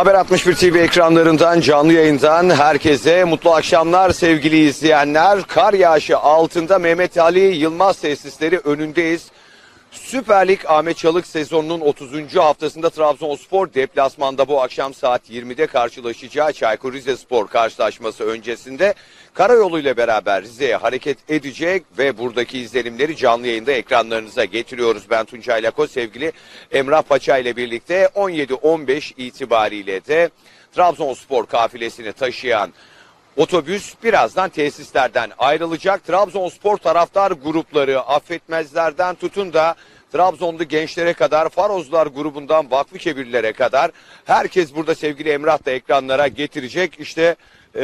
Haber 61 TV ekranlarından canlı yayından herkese mutlu akşamlar sevgili izleyenler. Kar yağışı altında Mehmet Ali Yılmaz tesisleri önündeyiz. Süper Lig Ahmet Çalık sezonunun 30. haftasında Trabzonspor deplasmanda bu akşam saat 20'de karşılaşacağı Çaykur Rizespor karşılaşması öncesinde karayolu ile beraber Rize'ye hareket edecek ve buradaki izlenimleri canlı yayında ekranlarınıza getiriyoruz. Ben Tuncay Lako sevgili Emrah Paça ile birlikte 17-15 itibariyle de Trabzonspor kafilesini taşıyan Otobüs birazdan tesislerden ayrılacak. Trabzonspor taraftar grupları affetmezlerden tutun da Trabzonlu gençlere kadar Farozlar grubundan Vakfı Kebirlere kadar herkes burada sevgili Emrah da ekranlara getirecek. İşte e,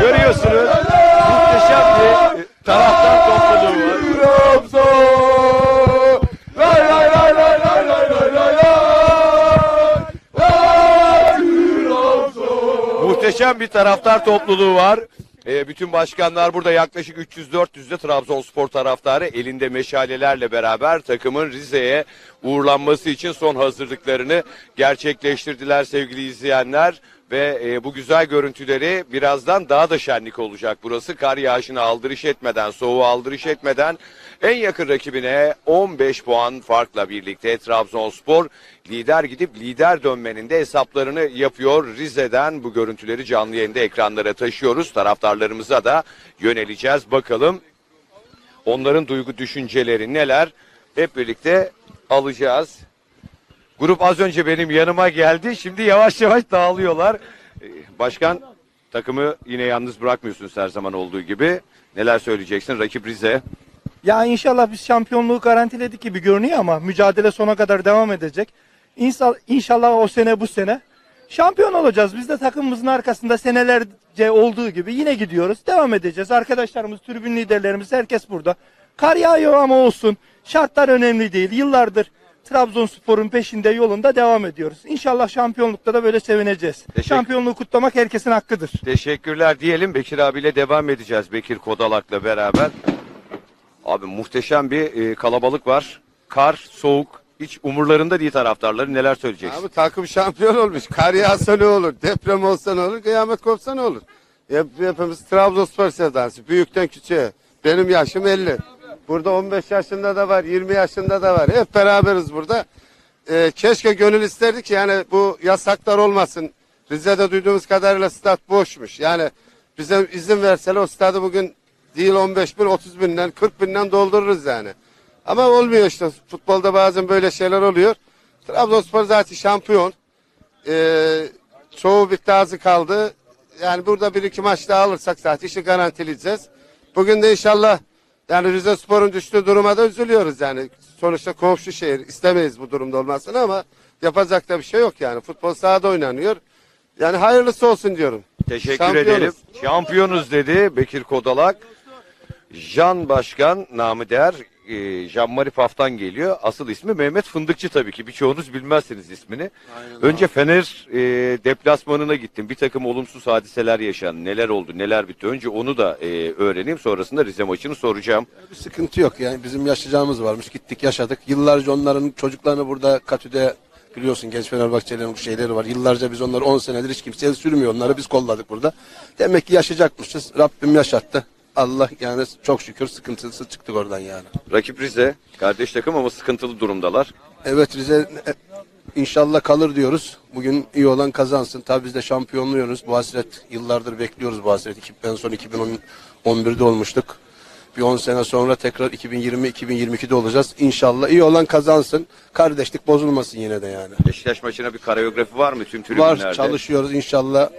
görüyorsunuz muhteşem bir e, taraftar topluluğu var. Muhteşem bir taraftar topluluğu var. Ee, bütün başkanlar burada yaklaşık 300-400'de Trabzonspor taraftarı elinde meşalelerle beraber takımın Rize'ye uğurlanması için son hazırlıklarını gerçekleştirdiler sevgili izleyenler. Ve e, bu güzel görüntüleri birazdan daha da şenlik olacak. Burası kar yağışına aldırış etmeden, soğuğu aldırış etmeden en yakın rakibine 15 puan farkla birlikte Trabzonspor lider gidip lider dönmenin de hesaplarını yapıyor. Rize'den bu görüntüleri canlı yayında ekranlara taşıyoruz. Taraftarlarımıza da yöneleceğiz. Bakalım onların duygu düşünceleri neler? Hep birlikte alacağız. Grup az önce benim yanıma geldi. Şimdi yavaş yavaş dağılıyorlar. Ee, Başkan takımı yine yalnız bırakmıyorsunuz her zaman olduğu gibi. Neler söyleyeceksin? Rakip Rize. Ya inşallah biz şampiyonluğu garantiledik gibi görünüyor ama mücadele sona kadar devam edecek. İnşallah, inşallah o sene bu sene şampiyon olacağız. Biz de takımımızın arkasında senelerce olduğu gibi yine gidiyoruz. Devam edeceğiz. Arkadaşlarımız, tribün liderlerimiz herkes burada. Kar yağıyor ama olsun. Şartlar önemli değil. Yıllardır Trabzonspor'un peşinde yolunda devam ediyoruz. İnşallah şampiyonlukta da böyle sevineceğiz. Teşekkür- Şampiyonluğu kutlamak herkesin hakkıdır. Teşekkürler diyelim. Bekir abiyle devam edeceğiz. Bekir Kodalak'la beraber. Abi muhteşem bir e, kalabalık var. Kar, soğuk. Hiç umurlarında değil taraftarları. Neler söyleyeceksin? Abi takım şampiyon olmuş. Kar yağsa ne olur? Deprem olsa ne olur? Kıyamet kopsa ne olur? Hep, hepimiz Trabzonspor sevdası. Büyükten küçüğe. Benim yaşım 50. Burada 15 yaşında da var, 20 yaşında da var. Hep beraberiz burada. Ee, keşke gönül isterdik ki yani bu yasaklar olmasın. Rize'de duyduğumuz kadarıyla stat boşmuş. Yani bize izin verseler o stadı bugün değil 15 bin, 30 binden, 40 binden doldururuz yani. Ama olmuyor işte. Futbolda bazen böyle şeyler oluyor. Trabzonspor zaten şampiyon. Ee, çoğu bitti azı kaldı. Yani burada bir iki maç daha alırsak zaten işi garantileyeceğiz. Bugün de inşallah yani Rize Spor'un düştüğü duruma da üzülüyoruz yani. Sonuçta komşu şehir istemeyiz bu durumda olmasını ama yapacak da bir şey yok yani. Futbol sahada oynanıyor. Yani hayırlısı olsun diyorum. Teşekkür Şampiyonuz. edelim. Şampiyonuz dedi Bekir Kodalak. Jan Başkan namı değer e, Jean-Marie Paf'tan geliyor. Asıl ismi Mehmet Fındıkçı tabii ki. Birçoğunuz bilmezsiniz ismini. Önce Fener e, deplasmanına gittim. Bir takım olumsuz hadiseler yaşandı. Neler oldu, neler bitti. Önce onu da e, öğreneyim. Sonrasında Rize maçını soracağım. Bir sıkıntı yok yani bizim yaşayacağımız varmış gittik yaşadık. Yıllarca onların çocuklarını burada Katü'de biliyorsun genç Fenerbahçelerin şeyleri var. Yıllarca biz onları 10 senedir hiç kimseye sürmüyor onları biz kolladık burada. Demek ki yaşayacakmışız. Rabbim yaşattı. Allah yani çok şükür sıkıntısı çıktık oradan yani. Rakip Rize. Kardeş takım ama sıkıntılı durumdalar. Evet Rize e, inşallah kalır diyoruz. Bugün iyi olan kazansın. Tabii biz de şampiyonluyoruz. Bu hasret yıllardır bekliyoruz bu hasret. İki- En son 2011'de olmuştuk. Bir 10 sene sonra tekrar 2020-2022'de olacağız. İnşallah iyi olan kazansın. Kardeşlik bozulmasın yine de yani. Beşiktaş maçına bir koreografi var mı tüm tribünlerde? Var çalışıyoruz inşallah.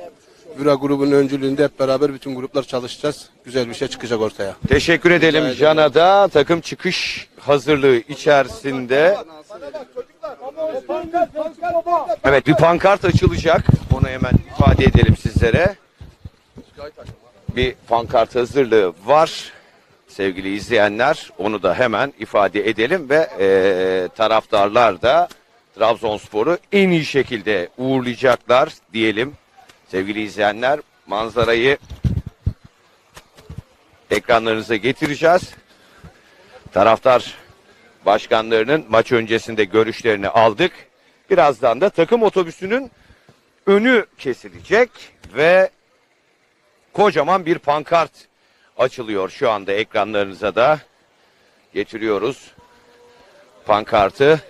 Büra grubunun öncülüğünde hep beraber bütün gruplar çalışacağız. Güzel bir şey çıkacak ortaya. Teşekkür edelim Can'a da takım çıkış hazırlığı içerisinde. Evet bir pankart açılacak. Onu hemen ifade edelim sizlere. Bir pankart hazırlığı var. Sevgili izleyenler onu da hemen ifade edelim ve eee, taraftarlar da Trabzonspor'u en iyi şekilde uğurlayacaklar diyelim. Sevgili izleyenler manzarayı ekranlarınıza getireceğiz. Taraftar başkanlarının maç öncesinde görüşlerini aldık. Birazdan da takım otobüsünün önü kesilecek ve kocaman bir pankart açılıyor şu anda ekranlarınıza da getiriyoruz pankartı.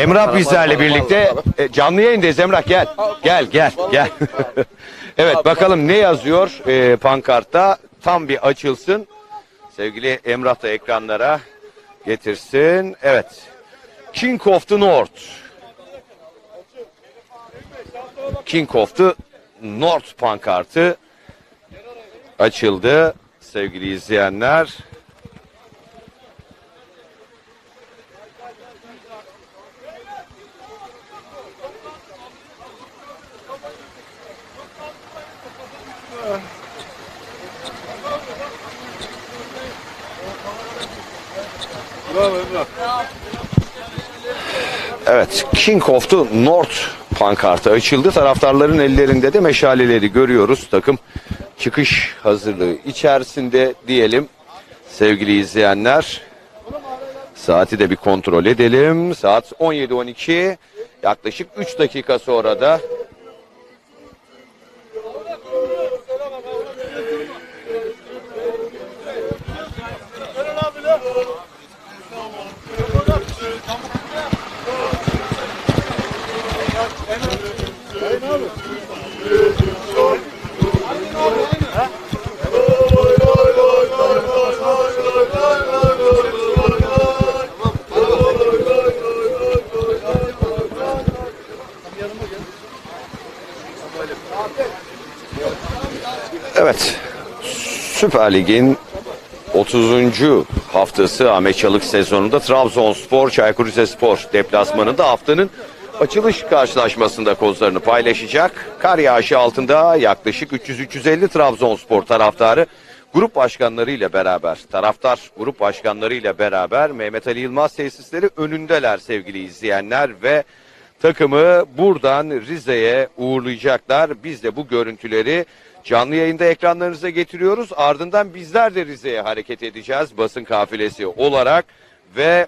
Emrah bizlerle birlikte e, canlı yayındayız Emrah gel. Gel gel gel. evet bakalım ne yazıyor e, pankartta tam bir açılsın. Sevgili Emrah da ekranlara getirsin. Evet. King of the North. King of the North pankartı açıldı sevgili izleyenler. Evet, King of the North pankartı açıldı. Taraftarların ellerinde de meşaleleri görüyoruz. Takım çıkış hazırlığı içerisinde diyelim sevgili izleyenler. Saati de bir kontrol edelim. Saat 17.12. Yaklaşık 3 dakika sonra da Süper Lig'in 30. haftası Ahmet sezonunda Trabzonspor Çaykur Rizespor deplasmanında haftanın açılış karşılaşmasında kozlarını paylaşacak. Kar yağışı altında yaklaşık 300-350 Trabzonspor taraftarı grup başkanlarıyla beraber, taraftar grup başkanlarıyla beraber Mehmet Ali Yılmaz tesisleri önündeler sevgili izleyenler ve takımı buradan Rize'ye uğurlayacaklar. Biz de bu görüntüleri canlı yayında ekranlarınıza getiriyoruz. Ardından bizler de Rize'ye hareket edeceğiz basın kafilesi olarak ve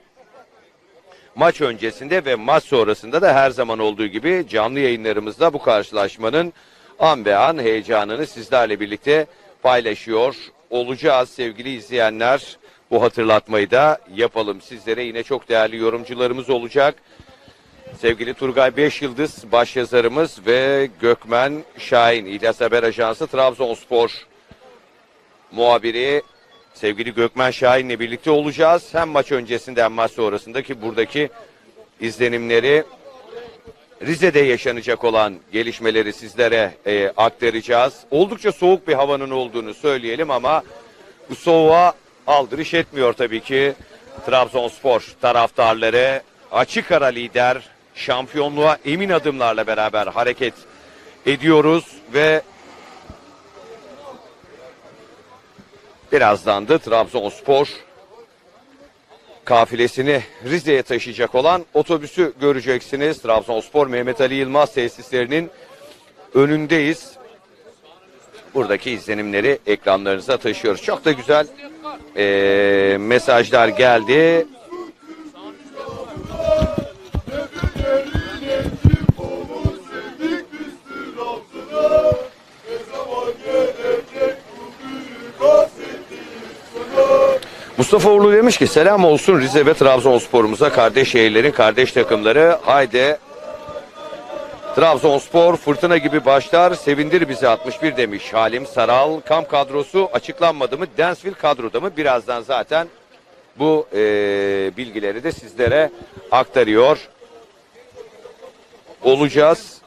maç öncesinde ve maç sonrasında da her zaman olduğu gibi canlı yayınlarımızda bu karşılaşmanın an be an heyecanını sizlerle birlikte paylaşıyor olacağız sevgili izleyenler. Bu hatırlatmayı da yapalım sizlere. Yine çok değerli yorumcularımız olacak. Sevgili Turgay Beşyıldız başyazarımız ve Gökmen Şahin İlyas Haber Ajansı Trabzonspor muhabiri sevgili Gökmen Şahin'le birlikte olacağız. Hem maç öncesinde hem maç sonrasındaki buradaki izlenimleri Rize'de yaşanacak olan gelişmeleri sizlere e, aktaracağız. Oldukça soğuk bir havanın olduğunu söyleyelim ama bu soğuğa aldırış etmiyor tabii ki Trabzonspor taraftarları. Açık ara lider şampiyonluğa emin adımlarla beraber hareket ediyoruz ve birazdan da Trabzonspor kafilesini Rize'ye taşıyacak olan otobüsü göreceksiniz. Trabzonspor Mehmet Ali Yılmaz tesislerinin önündeyiz. Buradaki izlenimleri ekranlarınıza taşıyoruz. Çok da güzel eee, mesajlar geldi. Mustafa Uğurlu demiş ki selam olsun Rize ve Trabzonspor'umuza kardeş şehirlerin kardeş takımları. Haydi Trabzonspor fırtına gibi başlar sevindir bizi 61 demiş Halim Saral. Kamp kadrosu açıklanmadı mı? Dansville kadroda mı? Birazdan zaten bu eee, bilgileri de sizlere aktarıyor olacağız.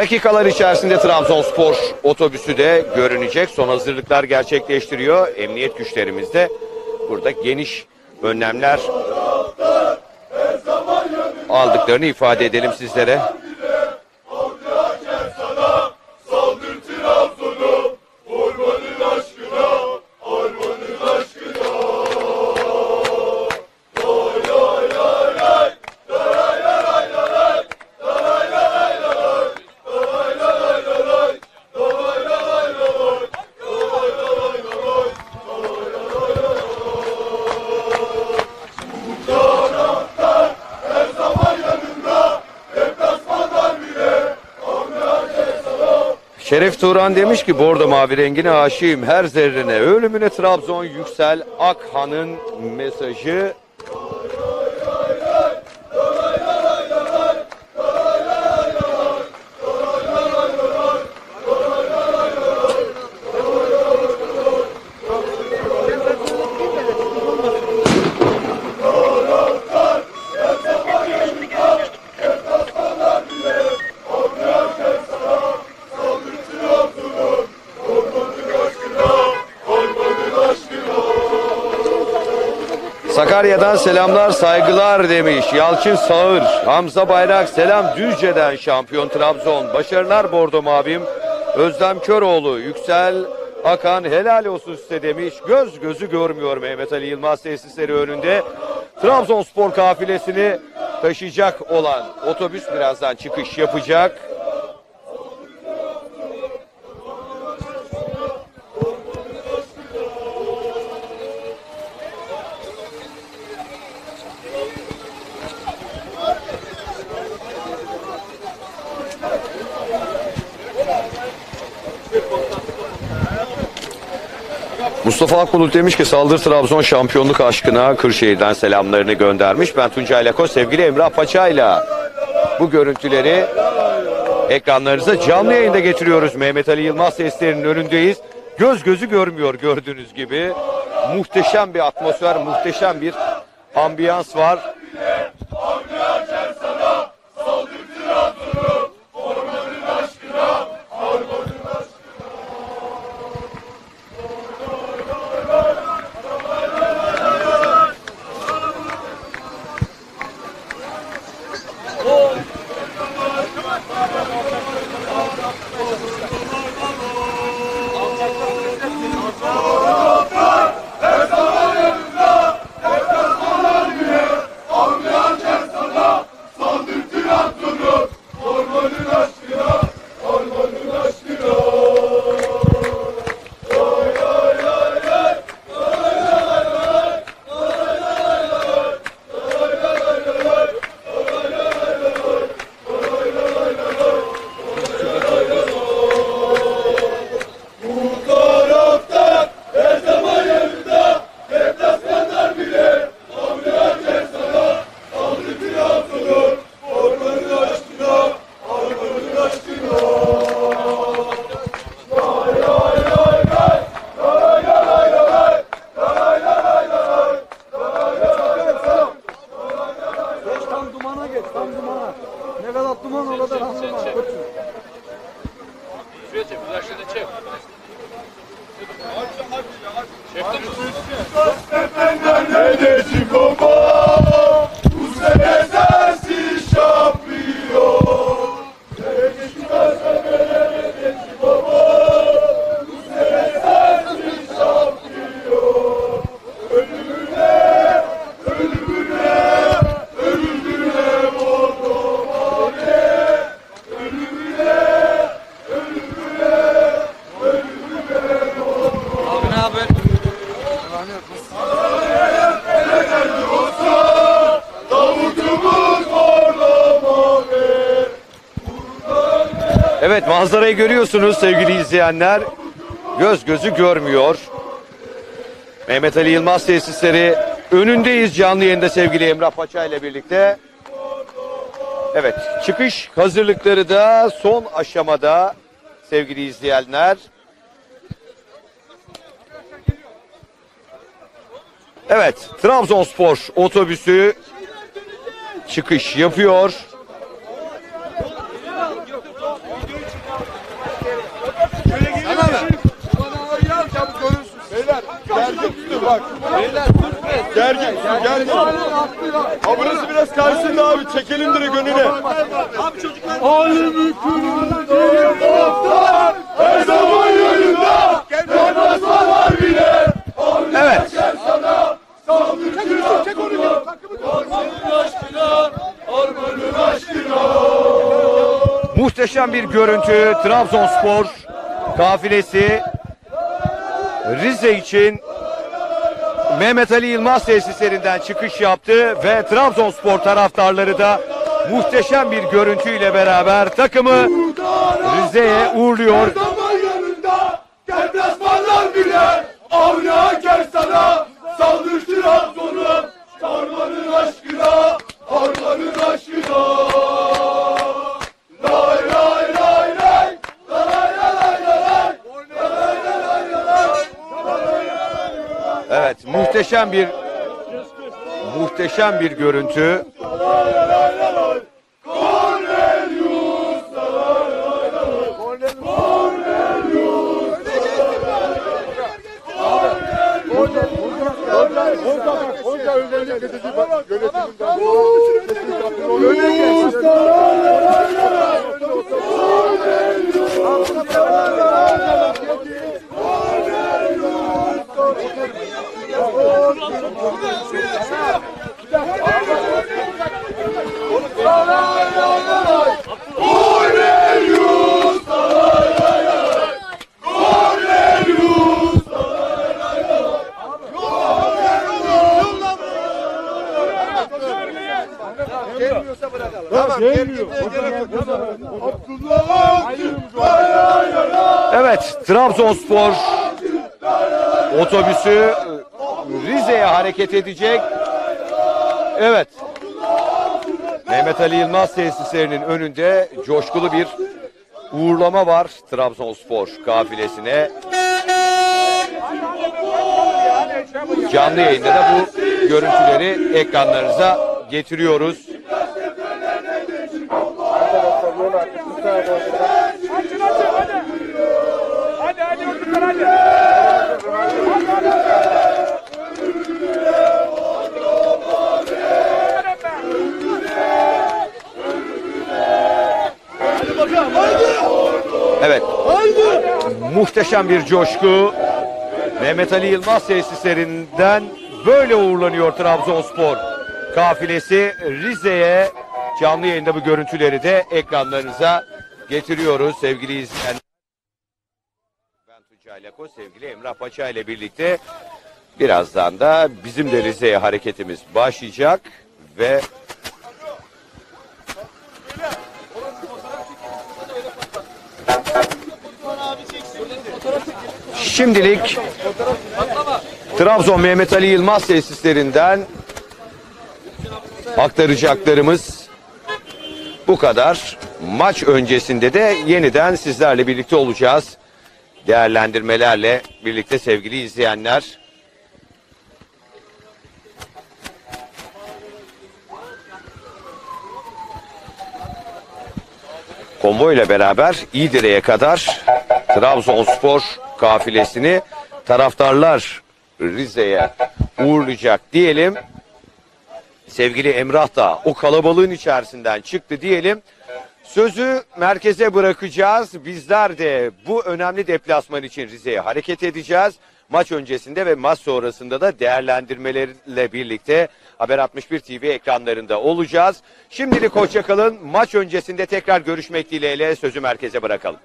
Dakikalar içerisinde Trabzonspor otobüsü de görünecek. Son hazırlıklar gerçekleştiriyor. Emniyet güçlerimiz de burada geniş önlemler aldıklarını ifade edelim sizlere. Şeref Turan demiş ki bordo mavi rengine aşığım her zerrine. Ölümüne Trabzon Yüksel Akhan'ın mesajı. Sakarya'dan selamlar saygılar demiş. Yalçın Sağır, Hamza Bayrak selam Düzce'den şampiyon Trabzon. Başarılar Bordo Mavim. Özlem Köroğlu, Yüksel Akan helal olsun size demiş. Göz gözü görmüyor Mehmet Ali Yılmaz tesisleri önünde. Trabzonspor kafilesini taşıyacak olan otobüs birazdan çıkış yapacak. Mustafa Akbulut demiş ki saldır Trabzon şampiyonluk aşkına Kırşehir'den selamlarını göndermiş. Ben Tuncay Lako sevgili Emrah Paça'yla bu görüntüleri ekranlarınıza canlı yayında getiriyoruz. Mehmet Ali Yılmaz seslerinin önündeyiz. Göz gözü görmüyor gördüğünüz gibi. Muhteşem bir atmosfer, muhteşem bir ambiyans var. Manzarayı görüyorsunuz sevgili izleyenler. Göz gözü görmüyor. Mehmet Ali Yılmaz tesisleri önündeyiz canlı yayında sevgili Emrah Paça ile birlikte. Evet çıkış hazırlıkları da son aşamada sevgili izleyenler. Evet Trabzonspor otobüsü çıkış yapıyor. Gergin, gergin. Ha burası biraz karşısında abi. Çekelim direkt önüne. Alemi kurulda her zaman yanında. Var bile. Evet. Çek onu. Ormanın aşkına, ormanın aşkına. Muhteşem bir görüntü. Trabzonspor kafilesi Rize için Mehmet Ali Yılmaz tesislerinden çıkış yaptı ve Trabzonspor taraftarları da muhteşem bir görüntüyle beraber takımı Rize'ye uğurluyor. Muhteşem bir muhteşem bir görüntü. Trabzonspor otobüsü e, Rize'ye hareket edecek. Evet. Mehmet Ali Yılmaz tesislerinin önünde coşkulu bir uğurlama var Trabzonspor kafilesine. Canlı yayında da bu görüntüleri ekranlarınıza getiriyoruz. Evet. Muhteşem bir coşku. Mehmet Ali Yılmaz tesislerinden böyle uğurlanıyor Trabzonspor kafilesi Rize'ye. Canlı yayında bu görüntüleri de ekranlarınıza getiriyoruz sevgili izleyenler. Ben Tuncay Lako, sevgili Emrah Paşa ile birlikte birazdan da bizim de Rize'ye hareketimiz başlayacak ve Şimdilik Trabzon Mehmet Ali Yılmaz tesislerinden aktaracaklarımız bu kadar. Maç öncesinde de yeniden sizlerle birlikte olacağız. Değerlendirmelerle birlikte sevgili izleyenler. Konvoy ile beraber İğdire'ye kadar Trabzonspor kafilesini taraftarlar Rize'ye uğurlayacak diyelim. Sevgili Emrah da o kalabalığın içerisinden çıktı diyelim. Sözü merkeze bırakacağız. Bizler de bu önemli deplasman için Rize'ye hareket edeceğiz. Maç öncesinde ve maç sonrasında da değerlendirmelerle birlikte Haber 61 TV ekranlarında olacağız. Şimdilik hoşçakalın. Maç öncesinde tekrar görüşmek dileğiyle sözü merkeze bırakalım.